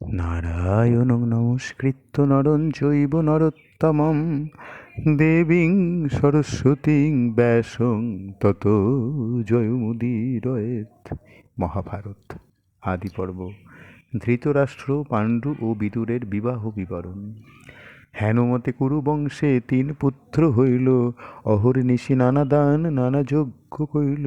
নারায়ণ নমস্কৃত্য নরং জৈব নরোত্তমম। দেবীং সরস্বতীং ব্যাসং তত জয়মুদীরয়েত। মহাভারত আদি পর্ব ধৃতরাষ্ট্র, পাণ্ডু ও বিদুরের বিবাহ বিবরণ। হেনমতে কুরুবংশে তিন পুত্র হইল, অহর্নিশি নানা দান নানা যজ্ঞ কইল।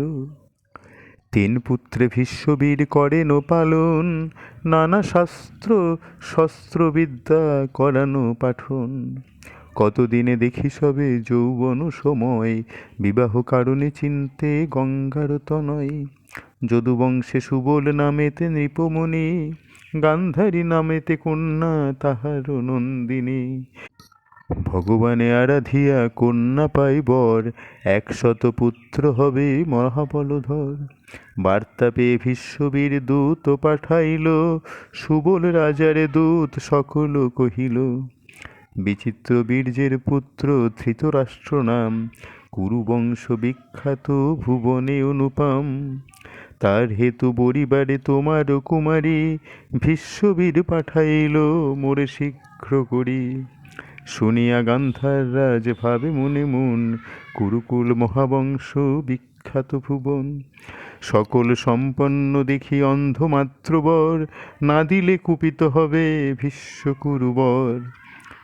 তিন পুত্রে ভীষ্মবীর করেন পালন নানা শাস্ত্র শস্ত্রবিদ্যা করানো পাঠন। কতদিনে দেখি সবে যৌবন সময়, বিবাহ কারণে চিনতে গঙ্গার তনয়। যদুবংশে সুবল নামেতে নৃপমণি, গান্ধারী নামেতে কন্যা তাহার নন্দিনী। ভগবানে আরাধিয়া কন্যা পাইবর, একশত পুত্র হবে মহাবলধর। বার্তা পেয়ে ভীষ্মবীর দূত পাঠাইল, সুবল রাজারে দূত সকল কহিল, বিচিত্র বীর্যের পুত্র, ধৃতরাষ্ট্র নাম, কুরুবংশ বিখ্যাত ভুবনে অনুপম। তার হেতু বরিবারে তোমার কুমারী ভীষ্মবীর পাঠাইল, মোরে শীঘ্র করি। শুনিয়া গান্ধার রাজ ভাবে মনে মন, কুরুকুল মহাবংশ বিখ্যাত ভুবন। সকল সম্পন্ন দেখি অন্ধ মাত্রবর না দিলে কুপিত হবে ভীষ্মকুরুবর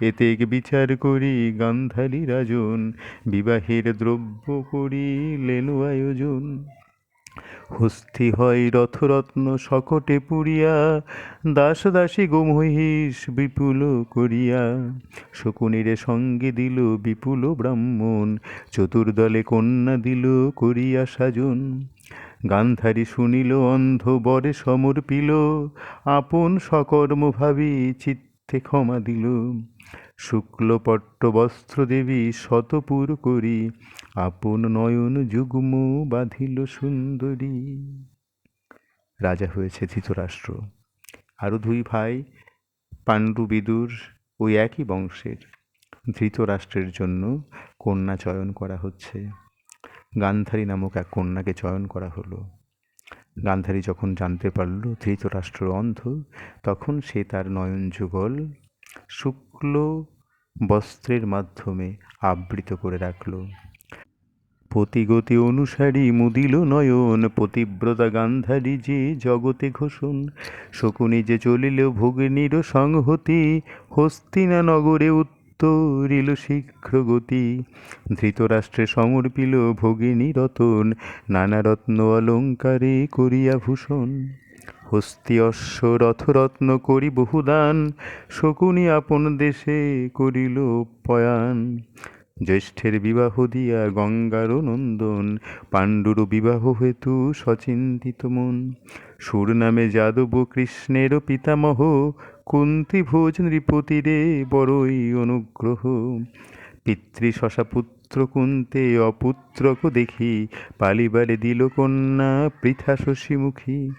এতে বিচার করি গান্ধারী রাজন, বিবাহের দ্রব্য করি করিলেন আয়োজন। হস্তি হয় রথরত্ন সকটে পুরিয়া, দাস দাসী গোমহিষ বিপুল করিয়া। শকুনিরে সঙ্গে দিল বিপুল ব্রাহ্মণ, চতুর্দলে কন্যা দিল করিয়া সাজন। গান্ধারী শুনিল অন্ধ বরে সমর্পিল আপন সকর্ম ভাবি চিত্তে ক্ষমা দিল। শুক্ল পট্ট বস্ত্র দেবী শতপুর করি। আপন নয়ন যুগ্ম বাঁধিল সুন্দরী। রাজা হয়েছে ধৃতরাষ্ট্র। আরও দুই ভাই, পাণ্ডু বিদুর ওই একই বংশের। ধৃতরাষ্ট্রের জন্য কন্যা চয়ন করা হচ্ছে। গান্ধারী নামক এক কন্যাকে চয়ন করা হলো। গান্ধারী যখন জানতে পারল ধৃতরাষ্ট্র অন্ধ, তখন সে তার নয়ন যুগল শুক্ল বস্ত্রের মাধ্যমে আবৃত করে রাখল। পতিগতি অনুসারী মুদিল নয়ন, পতিব্রতা গান্ধারী যে জগতে ঘোষণ, শকুনি যে চলিল ভগিনীর সংহতি হস্তিনা নগরে উত্তরিল শীঘ্র গতি ধৃতরাষ্ট্রে সমর্পিল ভগিনী রতন। নানা রত্ন অলঙ্কারে করিয়া ভূষণ। হস্তি অশ্ব রথরত্ন করি বহুদান। শকুনি আপন দেশে করিল পয়ান। জ্যেষ্ঠের বিবাহ দিয়া গঙ্গার নন্দন, পাণ্ডুর বিবাহ হেতু সচিন্তিত মন। সুর নামে যাদব কৃষ্ণের পিতামহ কুন্তি ভোজ নৃপতিরে বড়ই অনুগ্রহ। পিতৃশশা পুত্র কুন্তে অপুত্রক দেখি, পালিবারে দিল কন্যা পৃথা শশীমুখী।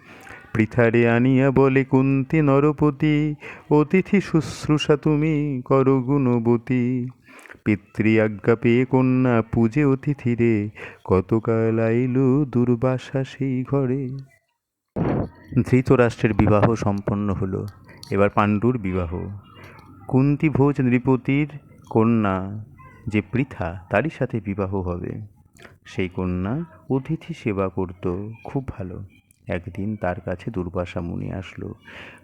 পৃথারে আনিয়া বলে, কুন্তি নরপতি, অতিথি শুশ্রূষা তুমি কর গুণবতী। পিতৃ আজ্ঞা পেয়ে কন্যা পূজে অতিথিরে কতকাল আইল দুর্বাসা সেই ঘরে। ধৃতরাষ্ট্রের বিবাহ সম্পন্ন হলো, এবার পাণ্ডুর বিবাহ। কুন্তি ভোজ নৃপতির কন্যা যে পৃথা, তারই সাথে বিবাহ হবে। সেই কন্যা অতিথি সেবা করত, খুব ভালো। একদিন তার কাছে দুর্বাসা মুনি আসলো।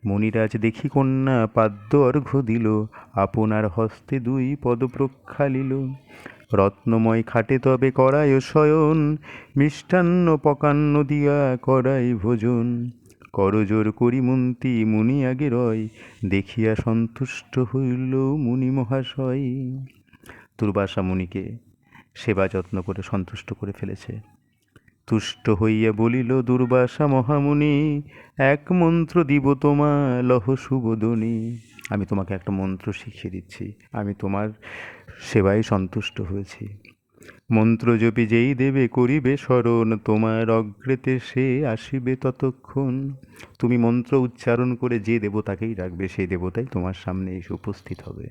মুনিরাজ দেখি কন্যা পাদ্য অর্ঘ্য দিল আপনার হস্তে দুই পদ প্রক্ষালিল রত্নময় খাটে তবে করায় শয়ন, মিষ্টান্ন পকান্ন দিয়া করাই ভোজন। করজোর করি মন্ত্রী মুনি আগে রয়, দেখিয়া সন্তুষ্ট হইল মুনি মহাশয়। দুর্বাসা মুনিকে সেবা যত্ন করে সন্তুষ্ট করে ফেলেছে। তুষ্ট হইয়া বলিল, দুর্বাসা মহামুনি, এক মন্ত্র দিব তোমা লহ সুবোধনী। আমি তোমাকে একটা মন্ত্র শিখিয়ে দিচ্ছি। আমি তোমার সেবায় সন্তুষ্ট হয়েছি। মন্ত্র জপি যেই দেবে করিবে স্মরণ, তোমার অগ্রেতে সে আসিবে ততক্ষণ। তুমি মন্ত্র উচ্চারণ করে যে দেবতাকেই রাখবে সেই দেবতাই তোমার সামনে এসে উপস্থিত হবে।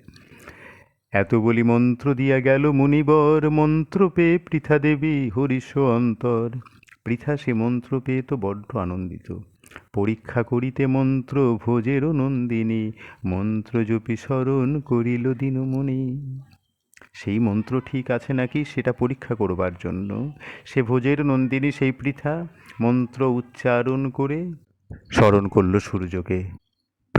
এত বলি মন্ত্র দিয়া গেল মুনিবর, মন্ত্র পেয়ে পৃথা দেবী হরিষ অন্তর। পৃথা সে মন্ত্র পেয়ে তো বড্ড আনন্দিত। পরীক্ষা করিতে মন্ত্র ভোজের নন্দিনী, মন্ত্র জপি স্মরণ করিল দিনমণি। সেই মন্ত্র ঠিক আছে নাকি সেটা পরীক্ষা করবার জন্য? সে ভোজের নন্দিনী সেই পৃথা, মন্ত্র উচ্চারণ করে স্মরণ করল সূর্যকে।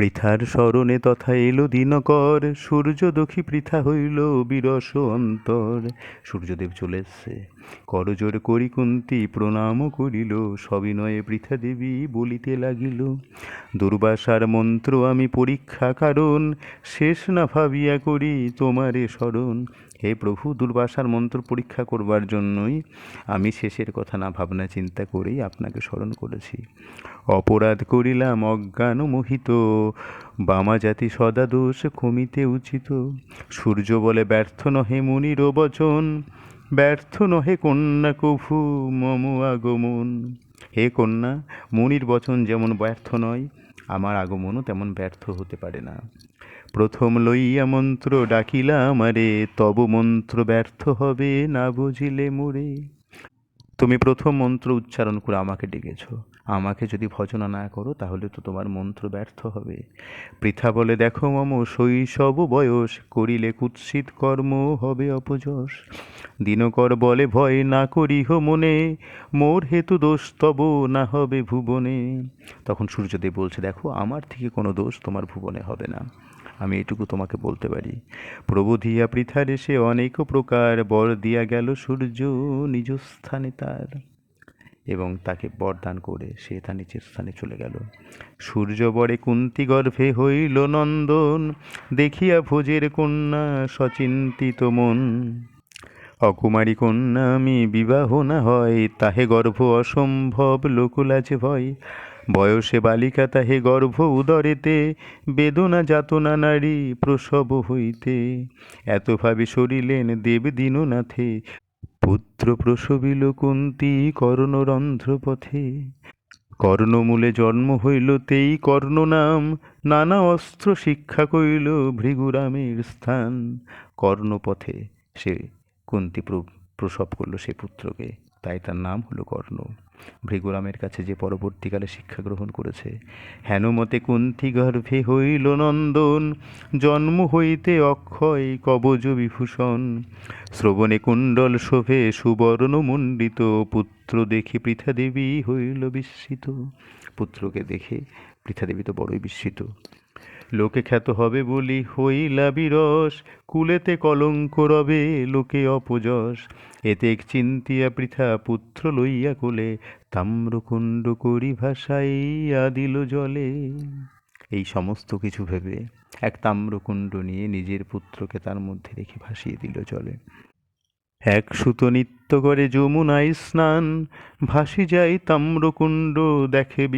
পৃথার স্মরণে তথা এলো দিনকর সূর্য দখি পৃথা হইল বিরস অন্তর। সূর্যদেব চলে এসছে। করজোর করি কুন্তি প্রণাম করিল, সবিনয়ে পৃথা দেবী বলিতে লাগিল, দুর্বাসার মন্ত্র আমি পরীক্ষা কারণ, শেষ না ভাবিয়া করি তোমারে স্মরণ। হে প্রভু, দুর্বাসার মন্ত্র পরীক্ষা করবার জন্যই আমি শেষের কথা না ভাবনা চিন্তা করেই আপনাকে স্মরণ করেছি। অপরাধ করিলাম অজ্ঞান মোহিত বামা জাতি সদা দোষ কমিতে উচিত। সূর্য বলে ব্যর্থ নহে মুনির বচন, ব্যর্থ নহে কন্যা কভু মম আগমন। হে কন্যা, মুনির বচন যেমন ব্যর্থ নয়, আমার আগমনও তেমন ব্যর্থ হতে পারে না। প্রথম লইয়া মন্ত্র ডাকিলা আমারে, তব মন্ত্র ব্যর্থ হবে না বুঝিলে মোরে। তুমি প্রথম মন্ত্র উচ্চারণ করে আমাকে ডেকেছ। আমাকে যদি ভজনা না করো, তাহলে তো তোমার মন্ত্র ব্যর্থ হবে। পৃথা বলে, দেখো মম, শৈশব বয়স, করিলে কুৎসিত কর্ম হবে অপযশ। দিনকর বলে, ভয় না করিহ মনে, মোর হেতু দোষ তব না হবে ভুবনে। তখন সূর্যদেব বলছে, দেখো, আমার থেকে কোনো দোষ তোমার ভুবনে হবে না। আমি এটুকু তোমাকে বলতে পারি। প্রবোধিয়া পৃথার এসে অনেক প্রকার বর দিয়া গেল সূর্য নিজ স্থানে তার। এবং তাকে বরদান করে সে তার নিচের স্থানে চলে গেল। সূর্য বরে কুন্তি গর্ভে হইল নন্দন, দেখিয়া ভোজের কন্যা সচিন্তিত মন। অকুমারী কন্যা, আমি বিবাহ না হয়, তাহে গর্ভ অসম্ভব, লোকুলাজে ভয়। বয়সে বালিকা, তাহে গর্ভ উদরেতে, বেদনা যাতনা নারী প্রসব হইতে। এত ভাবে সরিলেন দেব দীননাথে পুত্র প্রসবিল কুন্তি কর্ণরন্ধ্রপথে। কর্ণমূলে জন্ম হইল তেই কর্ণ নাম নানা অস্ত্র শিক্ষা কইল ভৃগুরামের স্থান। কর্ণপথে সে কুন্তি প্র- প্রসব করল সে পুত্রকে, তাই তার নাম হলো কর্ণ। ভৃগুরামের কাছে যে পরবর্তীকালে শিক্ষা গ্রহণ করেছে। হেনমতে কুন্তি গর্ভে হইল নন্দন, জন্ম হইতে অক্ষয় কবজ বিভূষণ। শ্রবণে কুণ্ডল শোভে সুবর্ণ মণ্ডিত, পুত্র দেখে পৃথা দেবী হইল বিস্মিত। পুত্রকে দেখে পৃথা দেবী তো বড়ই বিস্মিত। লোকে খ্যাত হবে বলি হইলা বিরস, কুলেতে কলঙ্ক রবে লোকে অপযশ। এতে চিন্তিয়া পৃথা পুত্র লইয়া কোলে, তাম্রকুণ্ড করি ভাসাইয়া দিল জলে। এই সমস্ত কিছু ভেবে এক তাম্রকুণ্ড নিয়ে নিজের পুত্রকে তার মধ্যে রেখে ভাসিয়ে দিল জলে। এক সুতো নিত্য করে যমুনায় স্নান, ভাসি যায় তাম্রকুণ্ড দেখে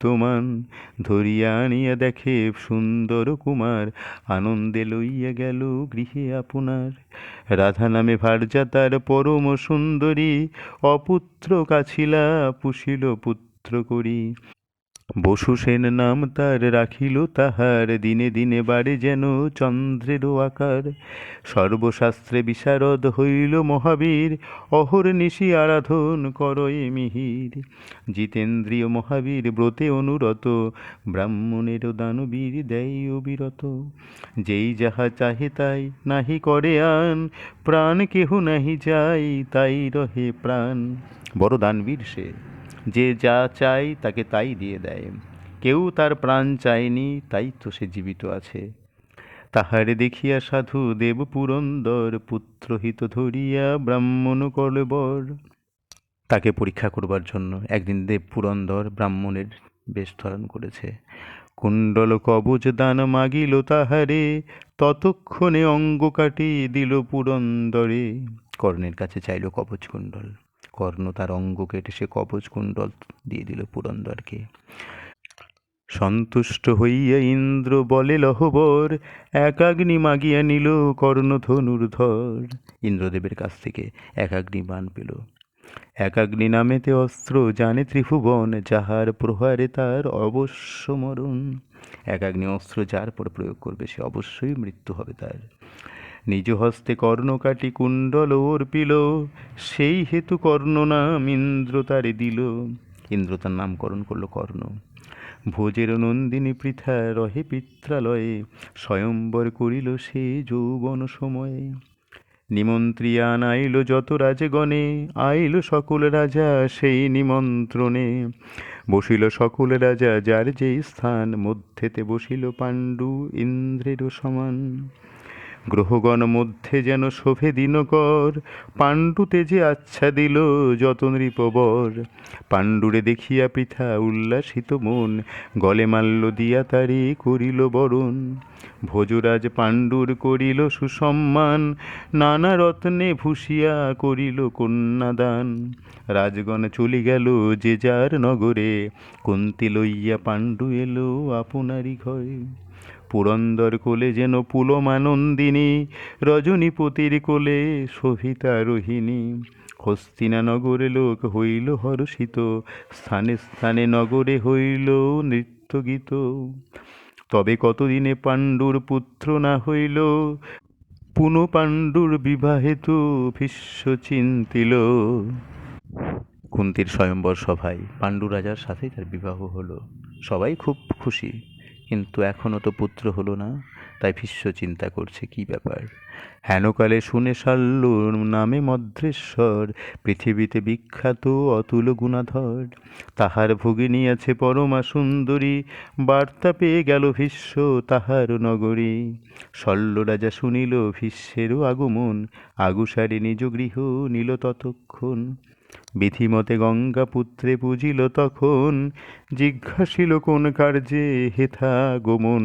বিদ্যমান ধরিয়া আনিয়া দেখে সুন্দর কুমার, আনন্দে লইয়া গেল গৃহে আপনার। রাধা নামে ভার্যা তার পরম সুন্দরী, অপুত্র কাছিলা পুষিল পুত্র করি। বসু সেন নাম তার রাখিল তাহার, দিনে দিনে বাড়ে যেন চন্দ্রেরও আকার। সর্বশাস্ত্রে বিশারদ হইল মহাবীর, অহর নিশি আরাধন করয়ে মিহির। জিতেন্দ্রীয় মহাবীর ব্রতে অনুরত, ব্রাহ্মণের দানবীর দেয় অবিরত। যেই যাহা চাহে তাই নাহি করে আন, প্রাণ কেহ নাহি যাই তাই রহে প্রাণ। বড় দানবীর সে। যে যা চায় তাকে তাই দিয়ে দেয়। কেউ তার প্রাণ চায়নি, তাই তো সে জীবিত আছে। তাহারে দেখিয়া সাধু দেব পুরন্দর পুত্রহিত ধরিয়া ব্রাহ্মণ কলবর। তাকে পরীক্ষা করবার জন্য একদিন দেব পুরন্দর ব্রাহ্মণের বেশ ধারণ করেছে। কুণ্ডল কবচ দান মাগিল তাহারে, ততক্ষণে অঙ্গ কাটি দিল পুরন্দরে। কর্ণের কাছে চাইল কবচ কুণ্ডল। কর্ণ তার অঙ্গ কেটে সে কবচ কুণ্ডল দিয়ে দিল পুরন্দরকে। সন্তুষ্ট হইয়া ইন্দ্র বলে লহবর একাগ্নি মাগিয়া নিল কর্ণধনুর ধর ইন্দ্রদেবের কাছ থেকে একাগ্নি বান পেল। একাগ্নি নামেতে অস্ত্র জানে ত্রিভুবন, যাহার প্রহারে তার অবশ্য মরণ। একাগ্নি অস্ত্র যার পর প্রয়োগ করবে, সে অবশ্যই মৃত্যু হবে তার। নিজ হস্তে কর্ণ কাটি কুণ্ডল অর্পিল, সেই হেতু কর্ণ নাম ইন্দ্র তারে দিল। ইন্দ্র তার নামকরণ করল কর্ণ। ভোজের নন্দিনী পৃথা রহে পিত্রালয়ে, স্বয়ম্বর করিল সে যৌবন সময়ে। নিমন্ত্রিয়ান আইল যত রাজগণে, আইল সকল রাজা সেই নিমন্ত্রণে। বসিল সকল রাজা, যার যে স্থান মধ্যেতে বসিল পাণ্ডু ইন্দ্রেরও সমান। গ্রহগণ মধ্যে যেন শোভে দিনকর। পাণ্ডুতে যে আচ্ছা দিল যত নৃপবর। পাণ্ডুরে দেখিয়া পৃথা উল্লাসিত মন, গলে মাল্য দিয়া তারি করিল বরণ। ভোজরাজ পাণ্ডুর করিল সুসম্মান, নানা রত্নে ভূষিয়া করিল কন্যাদান। রাজগণ চলি গেল যে যার নগরে, কুন্তি লইয়া পাণ্ডু এলো আপনারই ঘরে। পুরন্দর কোলে যেন পুলমানন্দিনী, রজনীপতির কোলে শোভিতা রোহিণী। হস্তিনা নগরে লোক হইল হর্ষিত, স্থানে স্থানে নগরে হইল নৃত্য গীত তবে কতদিনে পাণ্ডুর পুত্র না হইল, পুন পাণ্ডুর বিবাহে তো ভীষ্ম চিন্তিল। কুন্তির স্বয়ম্বর সভায় পাণ্ডু রাজার সাথেই তার বিবাহ হলো। সবাই খুব খুশি। কিন্তু এখনও তো পুত্র হলো না, তাই ভীষ্ম চিন্তা করছে কি ব্যাপার। হেনকালে শুনে সারল নামে মদ্রেশ্বর পৃথিবীতে বিখ্যাত অতুল গুণাধর, তাহার ভগিনী আছে পরমা সুন্দরী, বার্তা পেয়ে গেল ভীষ্ম তাহার নগরী। শল্য রাজা শুনিল ভীষ্মেরও আগমন, আগুসারে নিজ গৃহ নিল ততক্ষণ। বিধিমতে গঙ্গা পুত্রে পুজিল তখন, জিজ্ঞাসিল কোন কার্যে হেথা গমন।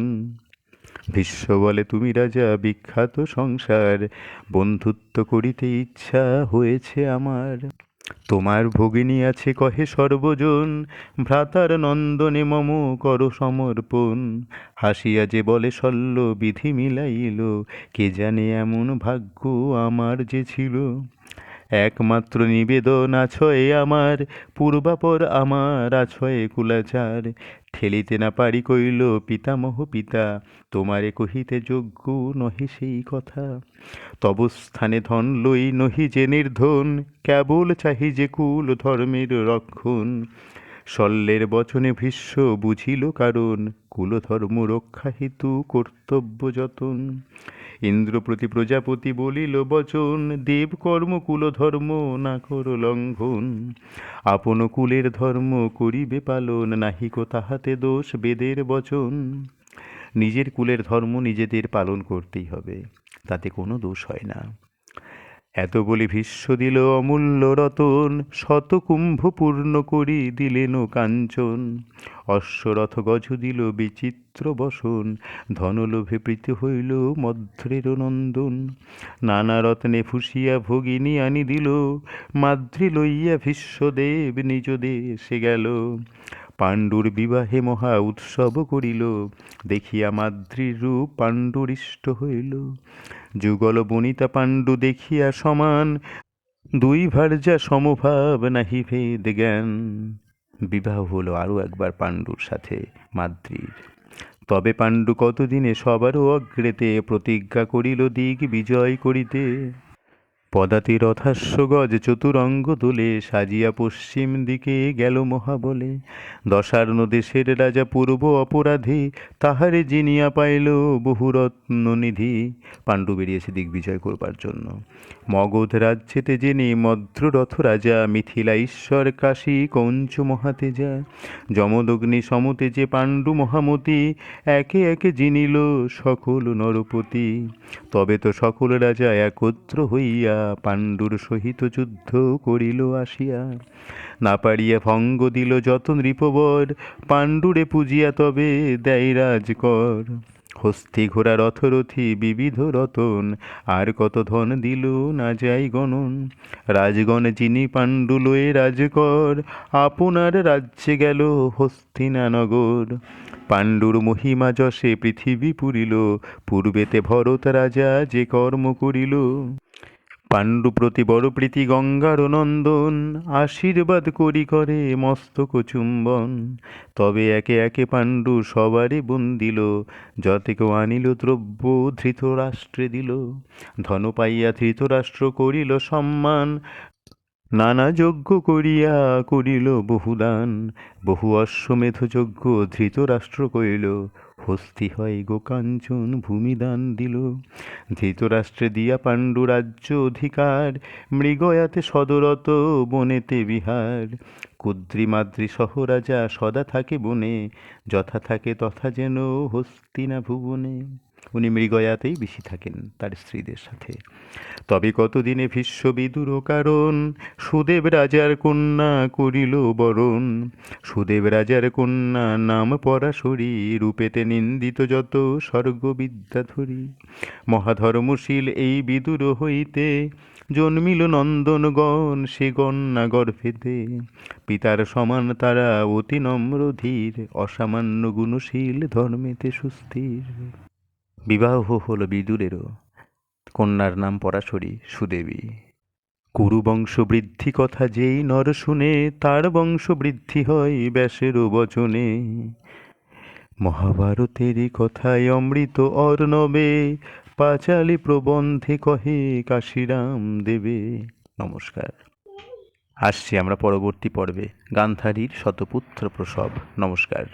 ভীষ্ম বলে, তুমি রাজা, বিখ্যাত সংসার, বন্ধুত্ব করিতে ইচ্ছা হয়েছে আমার। তোমার ভগিনী আছে কহে সর্বজন, ভ্রাতার নন্দনে মম কর সমর্পণ। হাসিয়া যে বলে, শল্য বিধি মিলাইল, কে জানে এমন ভাগ্য আমার যে ছিল? একমাত্র নিবেদন আছয়ে আমার, পূর্বাপর আমার আছয়ে কুলাচার। ঠেলিতে না পারি কইল, পিতামহ, পিতা, তোমারে কহিতে যোগ্য নহে সেই কথা। তব স্থানে ধন লই নহি যে নির্ধন, কেবল চাহি যে কুল ধর্মের রক্ষণ। শল্যের বচনে ভীষ্ম বুঝিল কারণ, কুলধর্ম রক্ষা হেতু কর্তব্য যতন। ইন্দ্রপ্রতি প্রজাপতি বলিল, বচন, দেব দেবকর্ম কুলধর্ম না কর লঙ্ঘন। আপন কুলের ধর্ম করিবে পালন নাহিক তাহাতে দোষ বেদের বচন। নিজের কুলের ধর্ম নিজেদের পালন করতেই হবে, তাতে কোনো দোষ হয় না। এত বলি ভীষ্ম দিল অমূল্য রতন শত কুম্ভ পূর্ণ করি দিলেন কাঞ্চন। অশ্বরথ গজ দিল বিচিত্র বসন, ধনলোভে প্রীতি হইল মধ্রের নন্দন। নানা রত্নে ফুসিয়া ভগিনী আনি দিল, মাদ্রি লইয়া ভীষ্মদেব নিজ দেশে গেল। পাণ্ডুর বিবাহে মহা উৎসব করিল, দেখিয়া মাদ্রির রূপ পাণ্ডুর ইষ্ট হইল। যুগল বনিতা পাণ্ডু দেখিয়া সমান, দুই ভার্যা সমভাব নাহি ভেদ জ্ঞান। বিবাহ হলো আরও একবার পাণ্ডুর সাথে মাদ্রির তবে পাণ্ডু কতদিনে সবারও অগ্রেতে প্রতিজ্ঞা করিল দিক বিজয় করিতে। পদাতি রথাস্য গজ চতুরঙ্গ দোলে সাজিয়া পশ্চিম দিকে গেল মহাবলে। দশার্ণ দেশের রাজা পূর্ব অপরাধী, তাহারে জিনিয়া পাইল বহুরত্ন নিধি। পাণ্ডু বেরিয়েছে দিগ্বিজয় করবার জন্য। মগধ রাজ্যেতে জেনে মদ্ররথ রাজা মিথিলা ঈশ্বর কাশী কঞ্চ মহাতেজা। যমদগ্নি সমতে যে পাণ্ডু মহামতি, একে একে জিনিল সকল নরপতি। তবে তো সকল রাজা একত্র হইয়া পাণ্ডুর সহিত যুদ্ধ করিল আসিয়া। না পারিয়া ভঙ্গ দিল যত নৃপবর, পাণ্ডুরে পুজিয়া তবে দেয় রাজকর। হস্তি ঘোড়া রথরথি, বিবিধ রতন, আর কত ধন দিল না যাই গণন। রাজগণ যিনি পাণ্ডু লয়ে রাজকর, আপনার রাজ্যে গেল হস্তিনানগর পাণ্ডুর মহিমা যশে পৃথিবী পুরিল, পূর্বেতে ভরত রাজা যে কর্ম করিল। পাণ্ডু প্রতি বড় প্রীতি গঙ্গার নন্দন, আশীর্বাদ করি করে মস্তক চুম্বন। তবে একে একে পাণ্ডু সবারই বন্দিল যতে কেউ আনিল দ্রব্য, ধৃতরাষ্ট্রে দিল। ধন পাইয়া ধৃতরাষ্ট্র করিল সম্মান, নানা যজ্ঞ করিয়া করিল বহুদান। বহু অশ্বমেধ যজ্ঞ ধৃতরাষ্ট্র করিল হস্তি হয় গোকাঞ্চন, ভূমিদান দিল। ধৃতরাষ্ট্রে দিয়া পাণ্ডু রাজ্য অধিকার, মৃগয়াতে সদরত, বনেতে বিহার। কুদ্রিমাদ্রি সহ রাজা সদা থাকে বনে, যথা থাকে তথা যেন হস্তিনা ভুবনে। উনি মৃগয়াতেই বেশি থাকেন তার স্ত্রীদের সাথে। তবে কতদিনে ভীষ্ম বিদুর কারণ? সুদেব রাজার কন্যা করিল বরণ। সুদেব রাজার কন্যা নাম পরাশরী, রূপেতে নিন্দিত যত স্বর্গবিদ্যাধরী মহাধর্মশীল এই বিদুর হইতে জন্মিল নন্দনগণ, সে গণ্যা গর্ভেতে পিতার সমান তারা অতি নম্র ধীর অসামান্য গুণশীল ধর্মেতে সুস্থির। বিবাহ হল বিদুরেরও। কন্যার নাম পরাশরী সুদেবী। কুরু বংশ বৃদ্ধি কথা যেই নর শুনে, তার বংশ বৃদ্ধি হয় ব্যাসেরও বচনে। মহাভারতেরই কথায় অমৃত অর্ণবে, পাঁচালী প্রবন্ধে কহে কাশিরাম দেবে। নমস্কার। আসছি আমরা পরবর্তী পর্বে। গান্ধারীর শতপুত্র প্রসব। নমস্কার।